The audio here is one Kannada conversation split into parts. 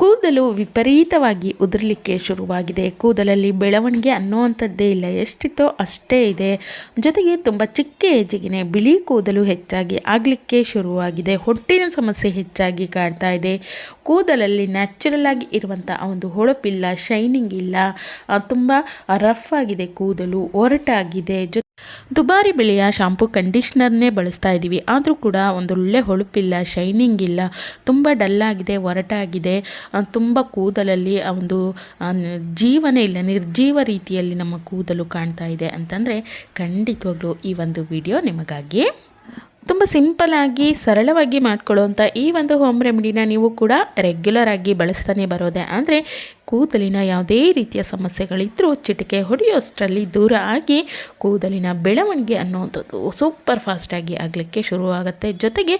ಕೂದಲು ವಿಪರೀತವಾಗಿ ಉದುರಲಿಕ್ಕೆ ಶುರುವಾಗಿದೆ. ಕೂದಲಲ್ಲಿ ಬೆಳವಣಿಗೆ ಅನ್ನುವಂಥದ್ದೇ ಇಲ್ಲ. ಎಷ್ಟಿತ್ತೋ ಅಷ್ಟೇ ಇದೆ. ಜೊತೆಗೆ ತುಂಬ ಚಿಕ್ಕ ಏಜಿಗೆ ಬಿಳಿ ಕೂದಲು ಹೆಚ್ಚಾಗಿ ಆಗಲಿಕ್ಕೆ ಶುರುವಾಗಿದೆ. ಹೊಟ್ಟಿನ ಸಮಸ್ಯೆ ಹೆಚ್ಚಾಗಿ ಕಾಡ್ತಾ ಇದೆ. ಕೂದಲಲ್ಲಿ ನ್ಯಾಚುರಲ್ ಆಗಿ ಇರುವಂಥ ಒಂದು ಹೊಳಪಿಲ್ಲ, ಶೈನಿಂಗ್ ಇಲ್ಲ. ತುಂಬ ರಫ್ ಆಗಿದೆ ಕೂದಲು, ಒರಟಾಗಿದೆ. ಜೊ ದುಬಾರಿ ಬೆಲೆಯ ಶಾಂಪು ಕಂಡೀಷ್ನರ್ನೇ ಬಳಸ್ತಾ ಇದ್ದೀವಿ ಆದರೂ ಕೂಡ ಒಂದೊಳ್ಳೆ ಹೊಳಪಿಲ್ಲ, ಶೈನಿಂಗ್ ಇಲ್ಲ, ತುಂಬ ಡಲ್ಲಾಗಿದೆ ಒರಟಾಗಿದೆ ತುಂಬ ಕೂದಲಲ್ಲಿ ಒಂದು ಜೀವನೇ ಇಲ್ಲ, ನಿರ್ಜೀವ ರೀತಿಯಲ್ಲಿ ನಮ್ಮ ಕೂದಲು ಕಾಣ್ತಾ ಇದೆ ಅಂತಂದರೆ ಖಂಡಿತವಾಗ್ಲೂ ಈ ಒಂದು ವಿಡಿಯೋ ನಿಮಗಾಗಿ ತುಂಬ ಸಿಂಪಲ್ ಆಗಿ ಸರಳವಾಗಿ ಮಾಡ್ಕೊಳ್ಳುವಂಥ ಈ ಒಂದು ಹೋಮ್ ರೆಮಿಡಿನ ನೀವು ಕೂಡ ರೆಗ್ಯುಲರ್ ಆಗಿ ಬಳಸ್ತಾನೆ ಬರೋದೆ. ಅಂದರೆ ಕೂದಲಿನ ಯಾವುದೇ ರೀತಿಯ ಸಮಸ್ಯೆಗಳಿದ್ದರೂ ಚಿಟಿಕೆ ಹೊಡೆಯೋಷ್ಟರಲ್ಲಿ ದೂರ ಆಗಿ ಕೂದಲಿನ ಬೆಳವಣಿಗೆ ಅನ್ನುವಂಥದ್ದು ಸೂಪರ್ ಫಾಸ್ಟಾಗಿ ಆಗಲಿಕ್ಕೆ ಶುರುವಾಗುತ್ತೆ. ಜೊತೆಗೆ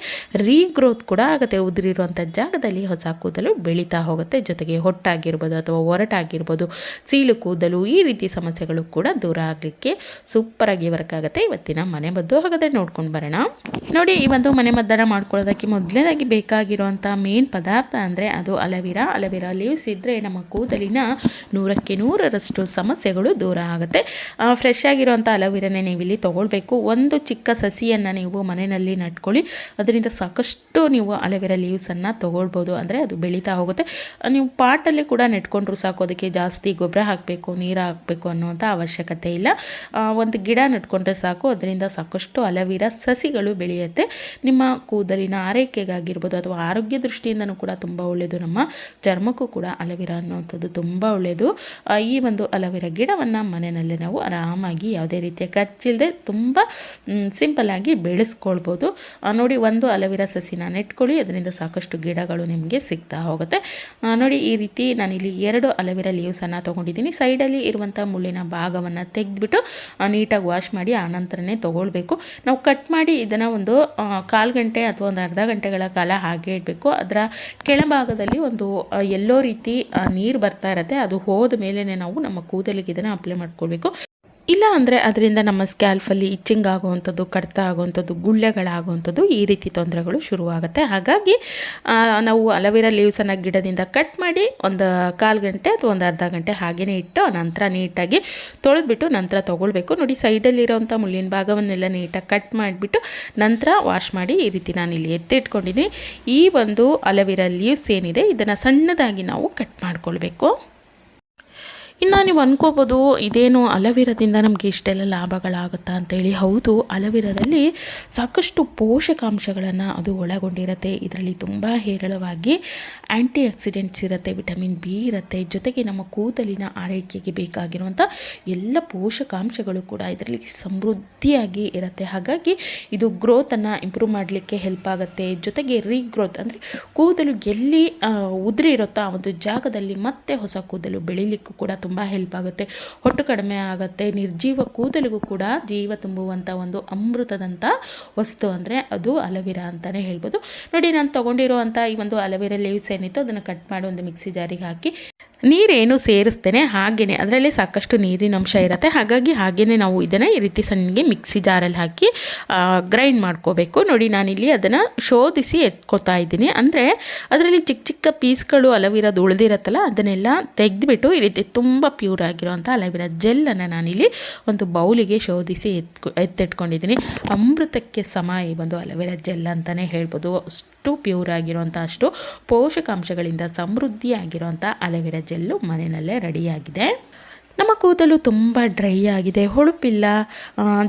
ರೀಗ್ರೋತ್ ಕೂಡ ಆಗುತ್ತೆ. ಉದುರಿರುವಂಥ ಜಾಗದಲ್ಲಿ ಹೊಸ ಕೂದಲು ಬೆಳೀತಾ ಹೋಗುತ್ತೆ. ಜೊತೆಗೆ ಹೊಟ್ಟಾಗಿರ್ಬೋದು ಅಥವಾ ಒರಟಾಗಿರ್ಬೋದು. ಸೀಳು ಕೂದಲು ಈ ರೀತಿ ಸಮಸ್ಯೆಗಳು ಕೂಡ ದೂರ ಆಗಲಿಕ್ಕೆ ಸೂಪರಾಗಿ ವರ್ಕ್ ಆಗುತ್ತೆ. ಇವತ್ತಿನ ಮನೆ ಬದ್ದು ಹಾಗಾದರೆ ನೋಡ್ಕೊಂಡು ಬರೋಣ. ನೋಡಿ, ಈ ಒಂದು ಮನೆ ಮದ್ದನ ಮಾಡ್ಕೊಳ್ಳೋದಕ್ಕೆ ಮೊದಲನೇದಾಗಿ ಬೇಕಾಗಿರುವಂಥ ಮೇನ್ ಪದಾರ್ಥ ಅಂದರೆ ಅದು ಅಲವಿರಾ. ಅಲವಿರಾ ಲೀವ್ಸ್ ಇದ್ದರೆ ನಮ್ಮ ಕೂದಲಿನ ನೂರಕ್ಕೆ ನೂರರಷ್ಟು ಸಮಸ್ಯೆಗಳು ದೂರ ಆಗುತ್ತೆ. ಫ್ರೆಶ್ ಆಗಿರುವಂಥ ಅಲವಿರನೇ ನೀವು ಇಲ್ಲಿ ತೊಗೊಳ್ಬೇಕು. ಒಂದು ಚಿಕ್ಕ ಸಸಿಯನ್ನು ನೀವು ಮನೆಯಲ್ಲಿ ನಟ್ಕೊಳ್ಳಿ. ಅದರಿಂದ ಸಾಕಷ್ಟು ನೀವು ಅಲವಿರಾ ಲೀವ್ಸನ್ನು ತೊಗೊಳ್ಬೋದು ಅಂದರೆ ಅದು ಬೆಳೀತಾ ಹೋಗುತ್ತೆ. ನೀವು ಪಾಟಲ್ಲಿ ಕೂಡ ನೆಟ್ಕೊಂಡ್ರು ಸಾಕು, ಅದಕ್ಕೆ ಜಾಸ್ತಿ ಗೊಬ್ಬರ ಹಾಕಬೇಕು, ನೀರು ಹಾಕಬೇಕು ಅನ್ನುವಂಥ ಅವಶ್ಯಕತೆ ಇಲ್ಲ. ಒಂದು ಗಿಡ ನೆಟ್ಕೊಂಡ್ರೆ ಸಾಕು, ಅದರಿಂದ ಸಾಕಷ್ಟು ಅಲವಿರಾ ಸಸಿಗಳು ಬೆಳೆಯುತ್ತೆ. ನಿಮ್ಮ ಕೂದಲಿನ ಆರೈಕೆಗಾಗಿರ್ಬೋದು ಅಥವಾ ಆರೋಗ್ಯ ದೃಷ್ಟಿಯಿಂದನೂ ಕೂಡ ತುಂಬ ಒಳ್ಳೆಯದು. ನಮ್ಮ ಚರ್ಮಕ್ಕೂ ಕೂಡ ಅಲವಿರಾ ಅನ್ನುವಂಥದ್ದು ತುಂಬ ಒಳ್ಳೆಯದು. ಈ ಒಂದು ಅಲವಿರಾ ಗಿಡವನ್ನು ಮನೆಯಲ್ಲೇ ನಾವು ಆರಾಮಾಗಿ ಯಾವುದೇ ರೀತಿಯ ಖರ್ಚಿಲ್ಲದೆ ತುಂಬ ಸಿಂಪಲ್ಲಾಗಿ ಬೆಳೆಸ್ಕೊಳ್ಬೋದು. ಆ, ನೋಡಿ ಒಂದು ಅಲವಿರ ಸಸಿನ ನೆಟ್ಕೊಳ್ಳಿ ಅದರಿಂದ ಸಾಕಷ್ಟು ಗಿಡಗಳು ನಿಮಗೆ ಸಿಗ್ತಾ ಹೋಗುತ್ತೆ. ನೋಡಿ ಈ ರೀತಿ ನಾನಿಲ್ಲಿ ಎರಡು ಅಲವಿರಾ ಲೀವ್ಸನ್ನು ತೊಗೊಂಡಿದ್ದೀನಿ. ಸೈಡಲ್ಲಿ ಇರುವಂಥ ಮುಳ್ಳಿನ ಭಾಗವನ್ನು ತೆಗೆದ್ಬಿಟ್ಟು ನೀಟಾಗಿ ವಾಶ್ ಮಾಡಿ ಆನಂತರನೇ ತೊಗೊಳ್ಬೇಕು. ನಾವು ಕಟ್ ಮಾಡಿ ಇದನ್ನು ಆ, ಕಾಲು ಗಂಟೆ ಅಥವಾ ಒಂದು ಅರ್ಧ ಗಂಟೆಗಳ ಕಾಲ ಹಾಗೆ ಇಡಬೇಕು. ಅದರ ಕೆಳಭಾಗದಲ್ಲಿ ಒಂದು ಎಲ್ಲೋ ರೀತಿ ನೀರು ಬರ್ತಾ ಇರುತ್ತೆ. ಅದು ಹೋದ ಮೇಲೆ ನಾವು ನಮ್ಮ ಕೂದಲಿಗೆ ಇದನ್ನು ಅಪ್ಲೈ ಮಾಡ್ಕೊಳ್ಬೇಕು. ಇಲ್ಲ ಅಂದರೆ ಅದರಿಂದ ನಮ್ಮ ಸ್ಕ್ಯಾಲ್ಫಲ್ಲಿ ಇಚ್ಚಿಂಗ್ ಆಗುವಂಥದ್ದು ಕಡಿತ ಆಗುವಂಥದ್ದು, ಗುಳ್ಳೆಗಳಾಗುವಂಥದ್ದು ಈ ರೀತಿ ತೊಂದರೆಗಳು ಶುರುವಾಗುತ್ತೆ. ಹಾಗಾಗಿ ನಾವು ಅಲವಿರಾ ಲೀವ್ಸನ್ನು ಗಿಡದಿಂದ ಕಟ್ ಮಾಡಿ ಒಂದು ಕಾಲು ಗಂಟೆ ಅಥವಾ ಒಂದು ಅರ್ಧ ಗಂಟೆ ಹಾಗೆಯೇ ಇಟ್ಟು ನಂತರ ನೀಟಾಗಿ ತೊಳೆದ್ಬಿಟ್ಟು ನಂತರ ತೊಗೊಳ್ಬೇಕು. ನೋಡಿ ಸೈಡಲ್ಲಿರೋವಂಥ ಮುಳ್ಳಿನ ಭಾಗವನ್ನೆಲ್ಲ ನೀಟಾಗಿ ಕಟ್ ಮಾಡಿಬಿಟ್ಟು ನಂತರ ವಾಶ್ ಮಾಡಿ ಈ ರೀತಿ ನಾನು ಇಲ್ಲಿ ಎತ್ತಿಟ್ಕೊಂಡಿದ್ದೀನಿ. ಈ ಒಂದು ಅಲವಿರಾ ಲೀವ್ಸ್ ಏನಿದೆ, ಇದನ್ನು ಸಣ್ಣದಾಗಿ ನಾವು ಕಟ್ ಮಾಡ್ಕೊಳ್ಬೇಕು. ಇನ್ನು ನೀವು ಅನ್ಕೋಬೋದು, ಇದೇನು ಅಲವಿರದಿಂದ ನಮಗೆ ಇಷ್ಟೆಲ್ಲ ಲಾಭಗಳಾಗುತ್ತಾ ಅಂತೇಳಿ. ಹೌದು, ಅಲವಿರದಲ್ಲಿ ಸಾಕಷ್ಟು ಪೋಷಕಾಂಶಗಳನ್ನು ಅದು ಒಳಗೊಂಡಿರುತ್ತೆ. ಇದರಲ್ಲಿ ತುಂಬ ಹೇರಳವಾಗಿ ಆ್ಯಂಟಿ ಆಕ್ಸಿಡೆಂಟ್ಸ್ ಇರುತ್ತೆ, ವಿಟಮಿನ್ ಬಿ ಇರುತ್ತೆ. ಜೊತೆಗೆ ನಮ್ಮ ಕೂದಲಿನ ಆರೈಕೆಗೆ ಬೇಕಾಗಿರುವಂಥ ಎಲ್ಲ ಪೋಷಕಾಂಶಗಳು ಕೂಡ ಇದರಲ್ಲಿ ಸಮೃದ್ಧಿಯಾಗಿ ಇರುತ್ತೆ. ಹಾಗಾಗಿ ಇದು ಗ್ರೋತನ್ನು ಇಂಪ್ರೂವ್ ಮಾಡಲಿಕ್ಕೆ ಹೆಲ್ಪ್ ಆಗುತ್ತೆ. ಜೊತೆಗೆ ರೀಗ್ರೋತ್ ಅಂದರೆ ಕೂದಲು ಎಲ್ಲಿ ಉದುರಿರುತ್ತೋ ಆ ಒಂದು ಜಾಗದಲ್ಲಿ ಮತ್ತೆ ಹೊಸ ಕೂದಲು ಬೆಳೀಲಿಕ್ಕೂ ಕೂಡ ತುಂಬ ಹೆಲ್ಪ್ ಆಗುತ್ತೆ. ಹೊಟ್ಟು ಕಡಿಮೆ ಆಗುತ್ತೆ. ನಿರ್ಜೀವ ಕೂದಲಿಗೂ ಕೂಡ ಜೀವ ತುಂಬುವಂಥ ಒಂದು ಅಮೃತದಂಥ ವಸ್ತು ಅಂದರೆ ಅದು ಅಲವಿರಾ ಅಂತಲೇ ಹೇಳ್ಬೋದು. ನೋಡಿ, ನಾನು ತೊಗೊಂಡಿರುವಂಥ ಈ ಒಂದು ಅಲವಿರಾ ಲೀವ್ಸ್ ಏನಿತ್ತು ಅದನ್ನು ಕಟ್ ಮಾಡಿ ಒಂದು ಮಿಕ್ಸಿ ಜಾರಿಗೆ ಹಾಕಿ ನೀರೇನು ಸೇರಿಸ್ತೇನೆ ಹಾಗೆಯೇ ಅದರಲ್ಲಿ ಸಾಕಷ್ಟು ನೀರಿನ ಅಂಶ ಇರುತ್ತೆ. ಹಾಗಾಗಿ ಹಾಗೆಯೇ ನಾವು ಇದನ್ನು ಈ ರೀತಿ ಸಣ್ಣಗೆ ಮಿಕ್ಸಿ ಜಾರಲ್ಲಿ ಹಾಕಿ ಗ್ರೈಂಡ್ ಮಾಡ್ಕೋಬೇಕು. ನೋಡಿ, ನಾನಿಲ್ಲಿ ಅದನ್ನು ಶೋಧಿಸಿ ಎತ್ಕೊತಾ ಇದ್ದೀನಿ. ಅಂದರೆ ಅದರಲ್ಲಿ ಚಿಕ್ಕ ಚಿಕ್ಕ ಪೀಸ್ಗಳು ಅಲವಿರೋದು ಉಳಿದಿರತ್ತಲ್ಲ, ಅದನ್ನೆಲ್ಲ ತೆಗೆದುಬಿಟ್ಟು ಈ ರೀತಿ ತುಂಬ ಪ್ಯೂರ್ ಆಗಿರೋವಂಥ ಅಲವಿರ ಜೆಲ್ಲನ್ನು ನಾನಿಲ್ಲಿ ಒಂದು ಬೌಲಿಗೆ ಶೋಧಿಸಿ ಎತ್ಕೊ, ಎತ್ತಿಟ್ಕೊಂಡಿದ್ದೀನಿ. ಅಮೃತಕ್ಕೆ ಸಮ ಈ ಒಂದು ಅಲವಿರ ಜೆಲ್ ಅಂತಲೇ ಹೇಳ್ಬೋದು. ಅಷ್ಟು ಪ್ಯೂರ್ ಆಗಿರೋವಂಥ ಅಷ್ಟು ಪೋಷಕಾಂಶಗಳಿಂದ ಸಮೃದ್ಧಿಯಾಗಿರುವಂಥ ಅಲವಿರಾ ಜೆಲ್ಲು ಮನೆಯಲ್ಲೇ ರೆಡಿಯಾಗಿದೆ. ನಮ್ಮ ಕೂದಲು ತುಂಬ ಡ್ರೈ ಆಗಿದೆ, ಹೊಳಪಿಲ್ಲ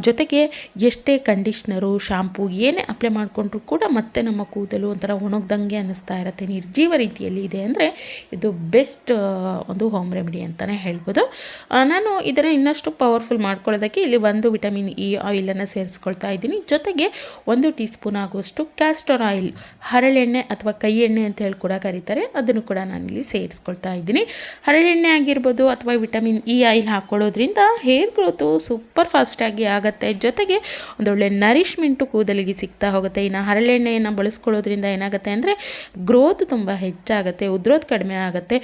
ಜೊತೆಗೆ ಎಷ್ಟೇ ಕಂಡೀಷ್ನರು ಶಾಂಪೂ ಏನೇ ಅಪ್ಲೈ ಮಾಡಿಕೊಂಡ್ರೂ ಕೂಡ ಮತ್ತೆ ನಮ್ಮ ಕೂದಲು ಒಂಥರ ಒಣಗ್ದಂಗೆ ಅನ್ನಿಸ್ತಾ ಇರುತ್ತೆ. ನಿರ್ಜೀವ ರೀತಿಯಲ್ಲಿ ಇದೆ ಅಂದರೆ ಇದು ಬೆಸ್ಟ್ ಒಂದು ಹೋಮ್ ರೆಮಿಡಿ ಅಂತಲೇ ಹೇಳ್ಬೋದು. ನಾನು ಇದನ್ನು ಇನ್ನಷ್ಟು ಪವರ್ಫುಲ್ ಮಾಡ್ಕೊಳ್ಳೋದಕ್ಕೆ ಇಲ್ಲಿ ಒಂದು ವಿಟಮಿನ್ ಇ ಆಯಿಲನ್ನು ಸೇರಿಸ್ಕೊಳ್ತಾ ಇದ್ದೀನಿ. ಜೊತೆಗೆ ಒಂದು ಟೀ ಸ್ಪೂನ್ ಆಗುವಷ್ಟು ಕ್ಯಾಸ್ಟರ್ ಆಯಿಲ್ ಹರಳೆಣ್ಣೆ ಅಥವಾ ಕೈ ಎಣ್ಣೆ ಅಂತ ಹೇಳಿ ಕೂಡ ಕರೀತಾರೆ. ಅದನ್ನು ಕೂಡ ನಾನಿಲ್ಲಿ ಸೇರಿಸ್ಕೊಳ್ತಾ ಇದ್ದೀನಿ. ಹರಳೆಣ್ಣೆ ಆಗಿರ್ಬೋದು ಅಥವಾ ವಿಟಮಿನ್ ಇ ಆಯಿಲ್ ಹಾಕ್ಕೊಳ್ಳೋದ್ರಿಂದ ಹೇರ್ ಗ್ರೋತು ಸೂಪರ್ ಫಾಸ್ಟಾಗಿ ಆಗುತ್ತೆ. ಜೊತೆಗೆ ಒಂದೊಳ್ಳೆ ನರಿಷ್ಮೆಂಟು ಕೂದಲಿಗೆ ಸಿಗ್ತಾ ಹೋಗುತ್ತೆ. ಇನ್ನು ಹರಳೆಣ್ಣೆಯನ್ನು ಬಳಸ್ಕೊಳ್ಳೋದ್ರಿಂದ ಏನಾಗುತ್ತೆ ಅಂದರೆ ಗ್ರೋತ್ ತುಂಬ ಹೆಚ್ಚಾಗುತ್ತೆ ಉದ್ರೋದು ಕಡಿಮೆ ಆಗುತ್ತೆ.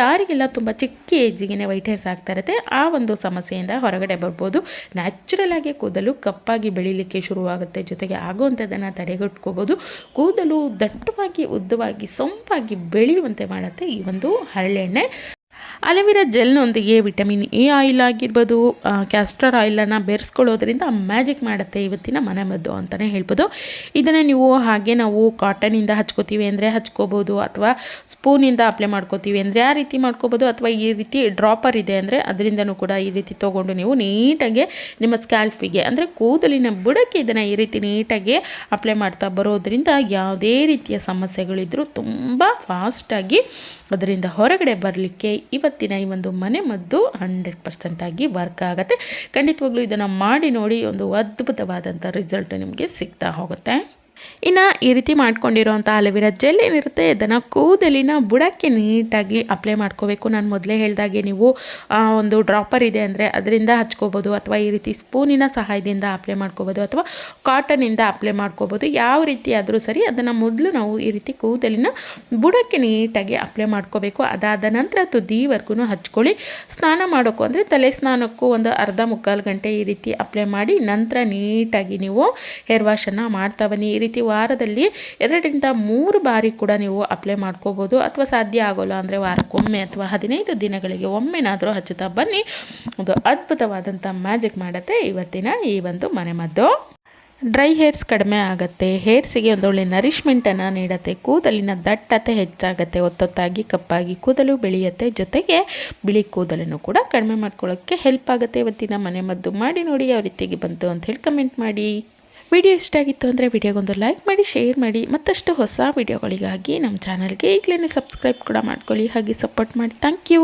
ಯಾರಿಗೆಲ್ಲ ತುಂಬ ಚಿಕ್ಕ ಏಜಿಗೆ ವೈಟ್ ಹೇರ್ಸ್ ಆಗ್ತಾ ಇರುತ್ತೆ, ಆ ಒಂದು ಸಮಸ್ಯೆಯಿಂದ ಹೊರಗಡೆ ಬರ್ಬೋದು. ನ್ಯಾಚುರಲ್ ಆಗಿ ಕೂದಲು ಕಪ್ಪಾಗಿ ಬೆಳೀಲಿಕ್ಕೆ ಶುರುವಾಗುತ್ತೆ. ಜೊತೆಗೆ ಆಗುವಂಥದ್ದನ್ನು ತಡೆಗಟ್ಕೋಬೋದು. ಕೂದಲು ದಟ್ಟವಾಗಿ, ಉದ್ದವಾಗಿ, ಸೊಂಪಾಗಿ ಬೆಳೆಯುವಂತೆ ಮಾಡುತ್ತೆ ಈ ಒಂದು ಹರಳೆಣ್ಣೆ. ಅಲೋವೆರಾ ಜೆಲ್ನೊಂದಿಗೆ ವಿಟಮಿನ್ ಎ ಆಯಿಲ್ ಆಗಿರ್ಬೋದು ಕ್ಯಾಸ್ಟರ್ ಆಯಿಲನ್ನು ಬೆರೆಸ್ಕೊಳ್ಳೋದ್ರಿಂದ ಮ್ಯಾಜಿಕ್ ಮಾಡುತ್ತೆ ಇವತ್ತಿನ ಮನೆಮದ್ದು ಅಂತಲೇ ಹೇಳ್ಬೋದು. ಇದನ್ನು ನೀವು ಹಾಗೆ ನಾವು ಕಾಟನಿಂದ ಹಚ್ಕೋತೀವಿ ಅಂದರೆ ಹಚ್ಕೋಬೋದು, ಅಥವಾ ಸ್ಪೂನಿಂದ ಅಪ್ಲೈ ಮಾಡ್ಕೋತೀವಿ ಅಂದರೆ ಆ ರೀತಿ ಮಾಡ್ಕೋಬೋದು, ಅಥವಾ ಈ ರೀತಿ ಡ್ರಾಪರ್ ಇದೆ ಅಂದರೆ ಅದರಿಂದನೂ ಕೂಡ ಈ ರೀತಿ ತೊಗೊಂಡು ನೀವು ನೀಟಾಗಿ ನಿಮ್ಮ ಸ್ಕ್ಯಾಲ್ಫಿಗೆ ಅಂದರೆ ಕೂದಲಿನ ಬುಡಕ್ಕೆ ಇದನ್ನು ಈ ರೀತಿ ನೀಟಾಗಿ ಅಪ್ಲೈ ಮಾಡ್ತಾ ಬರೋದ್ರಿಂದ ಯಾವುದೇ ರೀತಿಯ ಸಮಸ್ಯೆಗಳಿದ್ದರೂ ತುಂಬ ಫಾಸ್ಟಾಗಿ ಅದರಿಂದ ಹೊರಗಡೆ ಬರಲಿಕ್ಕೆ ಇವತ್ತಿನ ಈ ಒಂದು ಮನೆ ಮದ್ದು ಹಂಡ್ರೆಡ್ ಪರ್ಸೆಂಟಾಗಿ ವರ್ಕ್ ಆಗುತ್ತೆ. ಖಂಡಿತವಾಗ್ಲೂ ಇದನ್ನು ಮಾಡಿ ನೋಡಿ ಒಂದು ಅದ್ಭುತವಾದಂಥ ರಿಸಲ್ಟ್ ನಿಮಗೆ ಸಿಗ್ತಾ ಹೋಗುತ್ತೆ. ಇನ್ನು ಈ ರೀತಿ ಮಾಡ್ಕೊಂಡಿರೋವಂಥ ಅಲವಿರ ಜೆಲ್ ಏನಿರುತ್ತೆ ಅದನ್ನು ಕೂದಲಿನ ಬುಡಕ್ಕೆ ನೀಟಾಗಿ ಅಪ್ಲೈ ಮಾಡ್ಕೋಬೇಕು. ನಾನು ಮೊದಲೇ ಹೇಳಿದಾಗೆ ನೀವು ಒಂದು ಡ್ರಾಪರ್ ಇದೆ ಅಂದರೆ ಅದರಿಂದ ಹಚ್ಕೋಬೋದು, ಅಥವಾ ಈ ರೀತಿ ಸ್ಪೂನಿನ ಸಹಾಯದಿಂದ ಅಪ್ಲೈ ಮಾಡ್ಕೋಬೋದು, ಅಥವಾ ಕಾಟನಿಂದ ಅಪ್ಲೈ ಮಾಡ್ಕೋಬೋದು, ಯಾವ ರೀತಿ ಆದರೂ ಸರಿ ಅದನ್ನು ಮೊದಲು ನಾವು ಈ ರೀತಿ ಕೂದಲಿನ ಬುಡಕ್ಕೆ ನೀಟಾಗಿ ಅಪ್ಲೈ ಮಾಡ್ಕೋಬೇಕು. ಅದಾದ ನಂತರ ತುದಿವರೆಗೂ ಹಚ್ಕೊಳ್ಳಿ. ಸ್ನಾನ ಮಾಡೋಕ್ಕೂ ಅಂದರೆ ತಲೆ ಸ್ನಾನಕ್ಕೂ ಒಂದು ಅರ್ಧ ಮುಕ್ಕಾಲು ಗಂಟೆ ಈ ರೀತಿ ಅಪ್ಲೈ ಮಾಡಿ, ನಂತರ ನೀಟಾಗಿ ನೀವು ಹೇರ್ ವಾಶನ್ನು ಮಾಡ್ತಾ ಬನ್ನಿ. ಈ ರೀತಿ ವಾರದಲ್ಲಿ ಎರಡರಿಂದ ಮೂರು ಬಾರಿ ಕೂಡ ನೀವು ಅಪ್ಲೈ ಮಾಡ್ಕೋಬೋದು ಅಥವಾ ಸಾಧ್ಯ ಆಗೋಲ್ಲ ಅಂದರೆ ವಾರಕ್ಕೊಮ್ಮೆ ಅಥವಾ ಹದಿನೈದು ದಿನಗಳಿಗೆ ಒಮ್ಮೆನಾದರೂ ಹಚ್ಚುತ್ತಾ ಬನ್ನಿ. ಒಂದು ಅದ್ಭುತವಾದಂಥ ಮ್ಯಾಜಿಕ್ ಮಾಡುತ್ತೆ ಇವತ್ತಿನ ಈ ಒಂದು ಮನೆಮದ್ದು ಡ್ರೈ ಹೇರ್ಸ್ ಕಡಿಮೆ ಆಗುತ್ತೆ, ಹೇರ್ಸಿಗೆ ಒಂದೊಳ್ಳೆ ನರಿಷ್ಮೆಂಟನ್ನು ನೀಡುತ್ತೆ, ಕೂದಲಿನ ದಟ್ಟತೆ ಹೆಚ್ಚಾಗುತ್ತೆ, ಒತ್ತೊತ್ತಾಗಿ ಕಪ್ಪಾಗಿ ಕೂದಲು ಬೆಳೆಯುತ್ತೆ, ಜೊತೆಗೆ ಬಿಳಿ ಕೂದಲನ್ನು ಕೂಡ ಕಡಿಮೆ ಮಾಡ್ಕೊಳ್ಳೋಕ್ಕೆ ಹೆಲ್ಪ್ ಆಗುತ್ತೆ ಇವತ್ತಿನ ಮನೆ ಮದ್ದು. ಮಾಡಿ ನೋಡಿ ಯಾವ ರೀತಿಗೆ ಬಂತು ಅಂತ ಹೇಳಿ ಕಮೆಂಟ್ ಮಾಡಿ. ವಿಡಿಯೋ ಇಷ್ಟ ಆಗಿತ್ತು ಅಂದರೆ ವಿಡಿಯೋಗೊಂದು ಲೈಕ್ ಮಾಡಿ, ಶೇರ್ ಮಾಡಿ, ಮತ್ತಷ್ಟು ಹೊಸ ವಿಡಿಯೋಗಳಿಗಾಗಿ ನಮ್ಮ ಚಾನಲ್ಗೆ ಈಗಲೇ ಸಬ್ಸ್ಕ್ರೈಬ್ ಕೂಡ ಮಾಡ್ಕೊಳ್ಳಿ. ಹಾಗೆ ಸಪೋರ್ಟ್ ಮಾಡಿ. Thank you